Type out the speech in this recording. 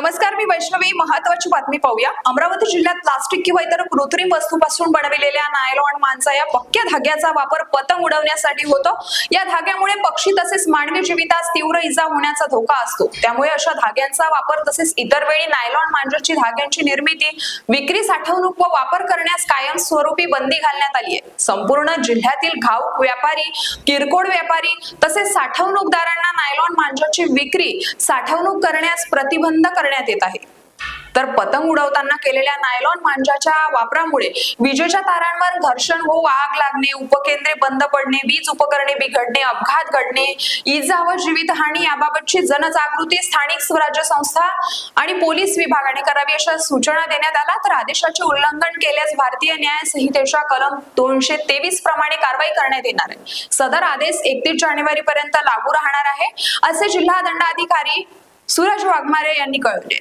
नमस्कार मी वैष्णवी. महत्वाची बातमी पाहूया. अमरावती जिल्ह्यात प्लास्टिक किंवा इतर कृत्रिम वस्तूपासून बनविलेल्या नायलॉन मांचा या पक्क्या धाग्याचा वापर पतंग उडवण्यासाठी होतो. या धाग्यामुळे पक्षी तसेच मानवी जीवितास तीव्र इजा होण्याचा धोका असतो. त्यामुळे अशा धाग्यांचा वापर तसेच इतर वेळी नायलॉन मांजरची धाग्यांची निर्मिती विक्री साठवणूक व वापर करण्यास कायमस्वरूपी बंदी घालण्यात आली आहे. संपूर्ण जिल्ह्यातील घाऊक व्यापारी किरकोळ व्यापारी तसेच साठवणूकदारांना नायलॉन विक्री साठवणूक करण्यास प्रतिबंध करण्यात येत आहे. तर पतंग उडवताना केलेल्या नायलॉन मांजाच्या वापरामुळे विजेच्या तारांवर घर्षण होऊ आग लागणे उपकेंद्रे बंद पडणे वीज उपकरणे बिघडणे अपघात घडणे इजा व जीवितहानी याबाबतची जनजागृती स्थानिक स्वराज्य संस्था आणि पोलीस विभागाने करावी अशा सूचना देण्यात आल्या. तर आदेशाचे उल्लंघन केल्यास भारतीय न्याय संहितेच्या कलम दोनशे तेवीस प्रमाणे कारवाई करण्यात येणार आहे. सदर आदेश एकतीस जानेवारी पर्यंत लागू राहणार आहे असे जिल्हा दंडाधिकारी सूरज वाघमारे यांनी कळवले